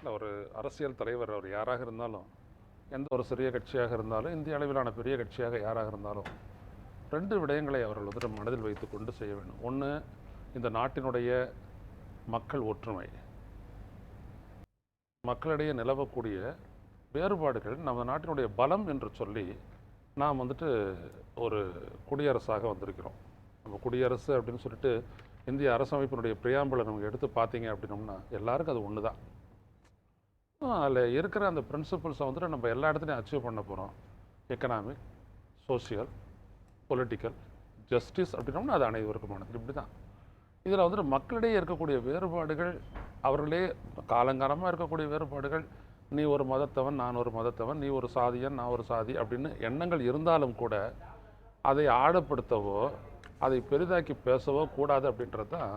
இல்லை ஒரு அரசியல் தலைவர் அவர் யாராக இருந்தாலும் எந்த ஒரு சிறிய கட்சியாக இருந்தாலும் இந்திய அளவிலான பெரிய கட்சியாக யாராக இருந்தாலும் ரெண்டு விடயங்களை அவர்கள் வந்துட்டு மனதில் வைத்து கொண்டு செய்ய வேண்டும். ஒன்று இந்த நாட்டினுடைய மக்கள் ஒற்றுமை. மக்களிடையே நிலவக்கூடிய வேறுபாடுகள் நம்ம நாட்டினுடைய பலம் என்று சொல்லி நாம் வந்துட்டு ஒரு குடியரசாக வந்திருக்கிறோம். நம்ம குடியரசு அப்படின்னு சொல்லிட்டு இந்திய அரசமைப்பினுடைய பிரியாம்பலை நம்ம எடுத்து பார்த்தீங்க அப்படின்னோம்னா எல்லாருக்கும் அது ஒன்று தான் அதில் இருக்கிற அந்த பிரின்சிபல்ஸை வந்துட்டு நம்ம எல்லா இடத்துலையும் அச்சீவ் பண்ண போகிறோம் எக்கனாமிக் சோஷியல் பொலிட்டிக்கல் ஜஸ்டிஸ் அப்படின்னோம்னா அது அனைவருக்குமானது இப்படி தான் இதில் வந்துட்டு மக்களிடையே இருக்கக்கூடிய வேறுபாடுகள் அவர்களே காலங்காலமாக இருக்கக்கூடிய வேறுபாடுகள் நீ ஒரு மதத்தவன் நான் ஒரு மதத்தவன் நீ ஒரு சாதியன் நான் ஒரு சாதி அப்படின்னு எண்ணங்கள் இருந்தாலும் கூட அதை ஆழப்படுத்தவோ அதை பெரிதாக்கி பேசவோ கூடாது அப்படின்றது தான்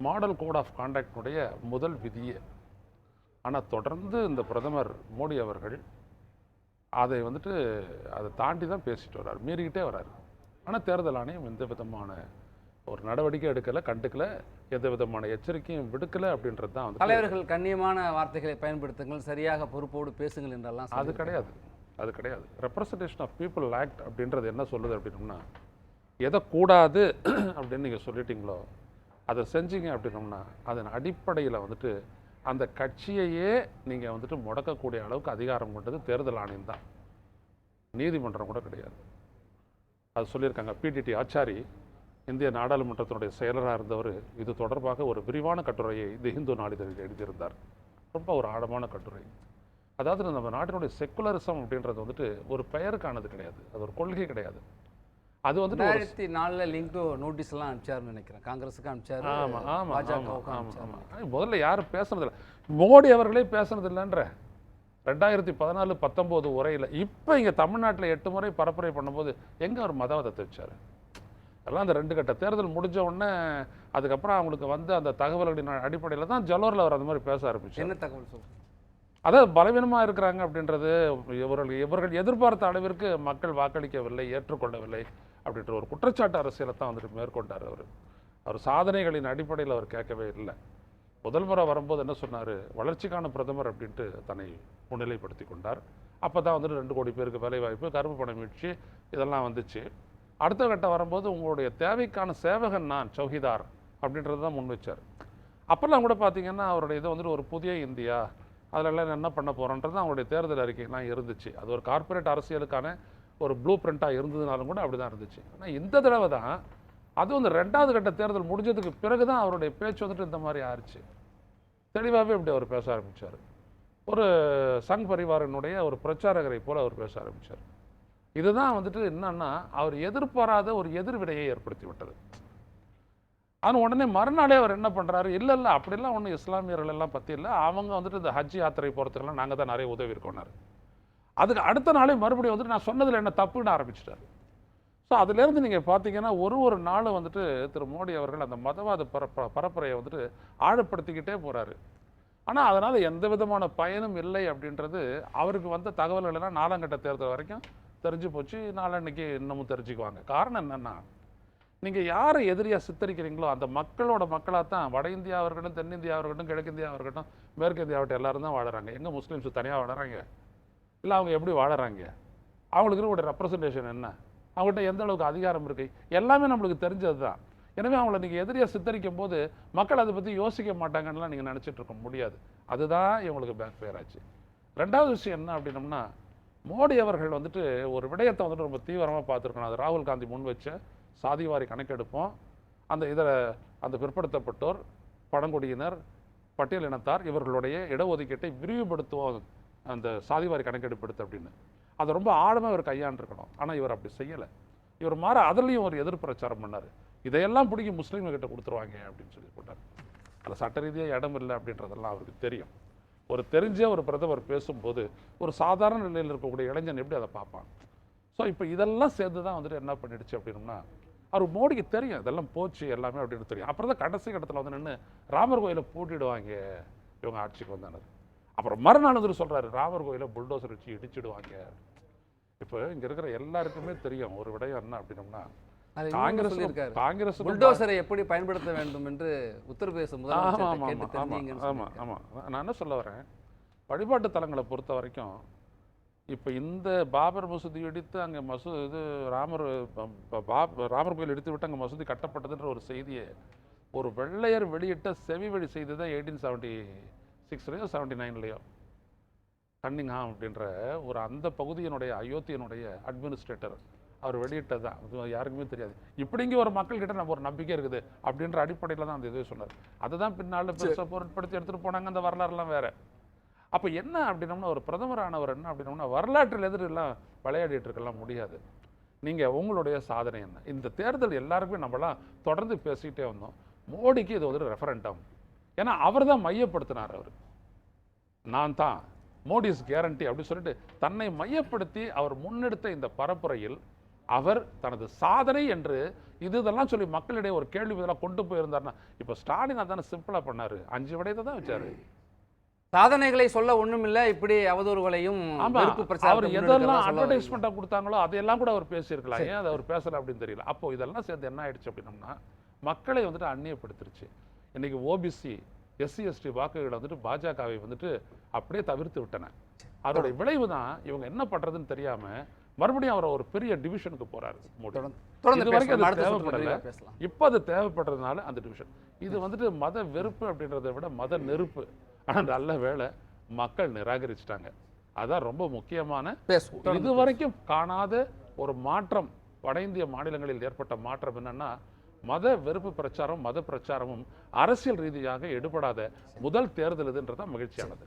மாடல் கோட் ஆஃப் கான்டாக்டினுடைய முதல் விதியே. ஆனால் தொடர்ந்து இந்த பிரதமர் மோடி அவர்கள் அதை வந்துட்டு அதை தாண்டி தான் பேசிட்டு வர்றார். மீறிக்கிட்டே வர்றாரு. ஆனால் தேர்தல் ஆணையம் எந்த விதமான ஒரு நடவடிக்கை எடுக்கலை கண்டுக்கல எந்த விதமான எச்சரிக்கையும் விடுக்கலை அப்படின்றது தான் வந்து தலைவர்கள் கண்ணியமான வார்த்தைகளை பயன்படுத்துங்கள் சரியாக பொறுப்போடு பேசுங்கள் என்றெல்லாம் அது. கிடையாது. அது கிடையாது. ரெப்ரசன்டேஷன் ஆஃப் பீப்புள் ஆக்ட் அப்படின்றது என்ன சொல்லுது அப்படின்னோம்னா எதை கூடாது அப்படின்னு நீங்கள் சொல்லிட்டீங்களோ அதை செஞ்சீங்க அப்படின்னோம்னா அதன் அடிப்படையில் வந்துட்டு அந்த கட்சியையே நீங்கள் வந்துட்டு முடக்கக்கூடிய அளவுக்கு அதிகாரம் கொண்டது தேர்தல் ஆணையம் தான். நீதிமன்றம் கூட கிடையாது. அது சொல்லியிருக்காங்க. பிடிடி ஆச்சாரி இந்திய நாடாளுமன்றத்தினுடைய செயலராக இருந்தவர் இது தொடர்பாக ஒரு விரிவான கட்டுரையை தி ஹிந்து நாளிதழில் எழுதியிருந்தார். ரொம்ப ஒரு ஆழமான கட்டுரை. அதாவது நம்ம நாட்டினுடைய செக்குலரிசம் அப்படின்றது வந்துட்டு ஒரு பெயருக்கானது கிடையாது. அது ஒரு கொள்கை கிடையாது. அது ஒரு ரெண்டாயிரத்தி நாலுல லிங்க் நோட்டீஸ் எல்லாம் அனுப்பிச்சாருன்னு நினைக்கிறேன். காங்கிரஸுக்கு அனுப்பிச்சாரு ஆமா ஆமா பாஜகவுக்கு ஆமா, அனுப்பிச்சாரு. ஆமா, ஆமா. முதல்ல யாரும் பேசுனதில்ல. மோடி அவர்களே பேசுனது இல்லைன்ற ரெண்டாயிரத்தி பதினாலு பத்தொம்போது உரையில். இப்போ இங்கே தமிழ்நாட்டில் எட்டு முறை பரப்புரை பண்ணும்போது எங்கே அவர் மதவாதத்தை வச்சார்? எல்லாம் அந்த ரெண்டு கட்ட தேர்தல் முடிஞ்ச உடனே அதுக்கப்புறம் அவங்களுக்கு வந்து அந்த தகவல்களின் அடிப்படையில் தான் ஜலோரில் அவர் அந்த மாதிரி பேச ஆரம்பிச்சார். என்ன தகவல் சொல்லுங்க? அதாவது பலவீனமாக இருக்கிறாங்க அப்படின்றது இவர்கள் இவர்கள் எதிர்பார்த்த அளவிற்கு மக்கள் வாக்களிக்கவில்லை ஏற்றுக்கொள்ளவில்லை. அப்படின்ற ஒரு குற்றச்சாட்டு அரசியலை தான் வந்துட்டு மேற்கொண்டார் அவர். அவர் சாதனைகளின் அடிப்படையில் அவர் கேட்கவே இல்லை. முதல் முறை வரும்போது என்ன சொன்னார்? வளர்ச்சிக்கான பிரதமர் அப்படின்ட்டு தன்னை முன்னிலைப்படுத்தி கொண்டார். அப்போ தான் வந்துட்டு ரெண்டு கோடி பேருக்கு வேலைவாய்ப்பு கருப்பு பணம் மீட்சி இதெல்லாம் வந்துச்சு. அடுத்த கட்டம் வரும்போது உங்களுடைய தேவைக்கான சேவகன் நான் சௌஹிதார் அப்படின்றது தான் முன் வச்சார். அப்போல்லாம் கூட பார்த்திங்கன்னா அவருடைய இது வந்துட்டு ஒரு புதிய இந்தியா அதிலெல்லாம் என்ன பண்ண போகிறோன்றது அவருடைய தேர்தல் அறிக்கைலாம் இருந்துச்சு. அது ஒரு கார்ப்பரேட் அரசியலுக்கான ஒரு ப்ளூ பிரிண்ட்டாக இருந்ததுனாலும் கூட அப்படி தான் இருந்துச்சு. ஆனால் இந்த தடவை தான் அதுவும் இந்த ரெண்டாவது கட்ட தேர்தல் முடிஞ்சதுக்கு பிறகு தான் அவருடைய பேச்சு வந்துட்டு இந்த மாதிரி ஆயிடுச்சு தெளிவாகவே இப்படி அவர் பேச ஆரம்பிச்சார். ஒரு சங் பரிவாரனுடைய ஒரு பிரச்சாரகரை போல் அவர் பேச ஆரம்பிச்சார். இதுதான் வந்துட்டு என்னன்னா அவர் எதிர்பாராத ஒரு எதிர்வினையை ஏற்படுத்தி விட்டது ஆனால் உடனே மறுநாளே அவர் என்ன பண்ணுறாரு இல்லை இல்லை அப்படிலாம் ஒன்றும் இஸ்லாமியர்கள் எல்லாம் பற்றி இல்லை. அவங்க வந்துட்டு இந்த ஹஜ் யாத்திரை போகிறதுக்கெல்லாம் நாங்கள் தான் நிறைய உதவி இருக்கோம்னாரு. அதுக்கு அடுத்த நாளே மறுபடியும் வந்துட்டு நான் சொன்னதில் என்ன தப்புன்னு ஆரம்பிச்சிட்டாரு. ஸோ அதுலேருந்து நீங்கள் பார்த்தீங்கன்னா ஒரு ஒரு நாளும் வந்துட்டு திரு மோடி அவர்கள் அந்த மதவாத பரப்ப பரப்புரையை வந்துட்டு ஆழப்படுத்திக்கிட்டே போகிறாரு ஆனால் அதனால் எந்த விதமான பயனும் இல்லை அப்படின்றது அவருக்கு வந்த தகவல்கள் எல்லாம் நாலாங்கட்ட தேர்தல் வரைக்கும் தெரிஞ்சு போச்சு. நாளன்னைக்கு இன்னமும் தெரிஞ்சுக்குவாங்க. காரணம் என்னென்னா நீங்கள் யாரை எதிரியாக சித்தரிக்கிறீங்களோ அந்த மக்களோட மக்களாக தான் வட இந்தியா இருக்கட்டும் தென்னிந்தியா இருக்கட்டும் கிழக்கிந்தியா இருக்கட்டும் மேற்கு எல்லாரும் தான் வாழறாங்க. எங்கே முஸ்லீம்ஸ் தனியாக வாழறாங்க? இல்லை அவங்க எப்படி வாழறாங்க? அவங்களுக்கு இருக்கக்கூடிய ரெப்ரசன்டேஷன் என்ன? அவங்ககிட்ட எந்த அளவுக்கு அதிகாரம் இருக்குது எல்லாமே நம்மளுக்கு தெரிஞ்சது தான். எனவே அவங்கள நீங்கள் எதிரியாக சித்தரிக்கும் போது மக்கள் அதை பற்றி யோசிக்க மாட்டாங்கன்னுலாம் நீங்கள் நினச்சிட்டு இருக்க முடியாது. அதுதான் இவங்களுக்கு பேக் ஃபேர் ஆச்சு. ரெண்டாவது விஷயம் என்ன அப்படின்னம்னா மோடி அவர்கள் வந்துட்டு ஒரு விடயத்தை வந்துட்டு ரொம்ப தீவிரமாக பார்த்துருக்கணும். அது ராகுல் காந்தி முன் வச்ச சாதிவாரி கணக்கெடுப்போம் அந்த இதில் அந்த பிற்படுத்தப்பட்டோர் பழங்குடியினர் பட்டியலினத்தார் இவர்களுடைய இடஒதுக்கீட்டை விரிவுபடுத்துவோம் அந்த சாதிவாரி கணக்கெடுப்பு எடுத்து அப்படின்னு. அதை ரொம்ப ஆழமாக இவர் கையாண்டிருக்கணும். ஆனால் இவர் அப்படி செய்யலை. இவர் மாற அதுலேயும் ஒரு எதிர் பிரச்சாரம் பண்ணார். இதையெல்லாம் பிடிக்கி முஸ்லீம்கிட்ட கொடுத்துருவாங்க அப்படின்னு சொல்லி போட்டார். அதில் சட்ட ரீதியாக இடம் இல்லை அப்படின்றதெல்லாம் அவருக்கு தெரியும். ஒரு தெரிஞ்ச ஒரு பிரதமர் பேசும்போது ஒரு சாதாரண நிலையில் இருக்கக்கூடிய இளைஞன் எப்படி அதை பார்ப்பான்? ஸோ இப்போ இதெல்லாம் சேர்ந்து தான் வந்துட்டு என்ன பண்ணிடுச்சு அப்படின்னா அவர் மோடிக்கு தெரியும். இதெல்லாம் போச்சு எல்லாமே அப்படின்னு தெரியும். அப்புறம் தான் கடைசி கட்டத்தில் வந்து நின்று ராமர் கோயிலை பூட்டிடுவாங்க இவங்க ஆட்சிக்கு வந்தானது அப்புறம் மறுநாள் வந்துட்டு சொல்றாரு ராமர் கோயிலை புல்டோசர் வச்சு இடிச்சிடுவாங்க. இப்போ இங்க இருக்கிற எல்லாருக்குமே தெரியும் ஒரு விடயம் என்ன அப்படின்னம்னா காங்கிரஸ் சொல்லியிருக்காரு. காங்கிரஸ் புல்டோசரை எப்படி பயன்படுத்த வேண்டும் என்று உத்தரப்பிரதேச முதலமைச்சர் ஆமா கேட்டு ஆமா தெரிஞ்சீங்கன்னு ஆமா சொல்லியிருக்காரு. ஆமா நான் என்ன சொல்ல வரேன்? வழிபாட்டு தலங்களை பொறுத்த வரைக்கும் இப்போ இந்த பாபர் மசூதி இடித்து அங்கே மசூ இது ராமர் பாப் ராமர் கோயில் இடித்து விட்டு அங்கே மசூதி கட்டப்பட்டதுன்ற ஒரு செய்தியை ஒரு வெள்ளையர் வெளியிட்ட செவி வழி செய்தி தான் எயிட்டீன் செவன்ட்டி சிக்ஸ்லேயோ செவன்ட்டி நைன்லேயோ கன்னிங்ஹாம் அப்படின்ற ஒரு அந்த பகுதியினுடைய அயோத்தியனுடைய அட்மினிஸ்ட்ரேட்டர் அவர் வெளியிட்டது தான் அது யாருக்குமே தெரியாது. இப்படிங்க ஒரு மக்கள்கிட்ட நம்ம ஒரு நம்பிக்கை இருக்குது அப்படின்ற அடிப்படையில் தான் அந்த இதை சொன்னார். அதுதான் பின்னால் பெருசாக பொருட்படுத்தி எடுத்துகிட்டு போனாங்க அந்த வரலாறுலாம் வேற. அப்போ என்ன அப்படின்னோம்னா ஒரு பிரதமரானவர் என்ன அப்படின்னோம்னா வரலாற்றில் எதிரெல்லாம் விளையாடிட்டு இருக்கலாம் முடியாது. நீங்கள் உங்களுடைய சாதனை என்ன? இந்த தேர்தல் எல்லாருக்குமே நம்மலாம் தொடர்ந்து பேசிக்கிட்டே வந்தோம். மோடிக்கு இது ஒரு ரெஃபரண்டம் ஏன்னா அவர் தான் மையப்படுத்தினார் அவர். நான் தான் மோடிஸ் கேரண்டி அப்படின்னு சொல்லிட்டு தன்னை மையப்படுத்தி அவர் முன்னெடுத்த இந்த பரப்புரையில் அவர் தனது சாதனை என்று இது இதெல்லாம் சொல்லி மக்களிடையே ஒரு கேள்வி இதெல்லாம் கொண்டு போயிருந்தாருன்னா இப்போ ஸ்டாலின் அதானே சிம்பிளாக பண்ணாரு. அஞ்சு விடயத்தை தான் வச்சாரு. சாதனைகளை சொல்ல ஒண்ணுமில்ல இப்படி அவதூறுகளையும் அவர் எதெல்லாம். அட்வர்டைஸ்மெண்ட்டாக கொடுத்தாங்களோ அதையெல்லாம் கூட அவர் பேசியிருக்கலாம். ஏன் அதை அவர் பேசல அப்படின்னு தெரியல. அப்போ இதெல்லாம் சேர்ந்து என்ன ஆயிடுச்சு அப்படின்னம்னா மக்களை வந்துட்டு அந்நியப்படுத்திருச்சு. இன்னைக்கு ஓபிசி எஸ்சி எஸ்டி வாக்குகளை வந்துட்டு பாஜகவை வந்துட்டு அப்படியே தவிர்த்து விட்டன. அதோட விளைவு தான் இவங்க என்ன பண்றதுன்னு தெரியாம மறுபடியும் அவர் ஒரு பெரிய டிவிஷனுக்கு போறாரு இது வரைக்கும். அது தேவைப்படல. இப்போ அது தேவைப்படுறதுனால அந்த டிவிஷன். இது வந்துட்டு மத வெறுப்பு அப்படின்றத விட மத நெருப்பு. ஆனால் நல்ல வேளை மக்கள் நிராகரிச்சிட்டாங்க. அதான் ரொம்ப முக்கியமான தொடர்ந்து இதுவரைக்கும் காணாத ஒரு மாற்றம். வட இந்திய மாநிலங்களில் ஏற்பட்ட மாற்றம் என்னன்னா மத வெறுப்பு பிரச்சாரம் மத பிரச்சாரமும் அரசியல் ரீதியாக எடுபடாத முதல் தேர்தல் இதுன்றதான் மகிழ்ச்சியானது.